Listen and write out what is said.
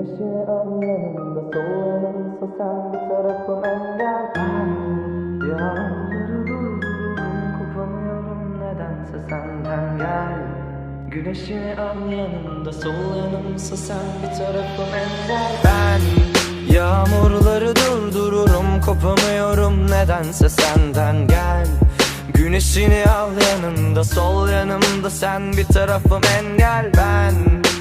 Güneşi al yanımda sol yanımsa sen bir tarafım engel. Yağmurları durdururum kopamıyorum nedense senden gel. Güneşini al yanımda sol yanımsa sen bir tarafım engel. Ben yağmurları durdururum kopamıyorum nedense senden gel. Güneşini al yanımda sol yanımda sen bir tarafım engel. Ben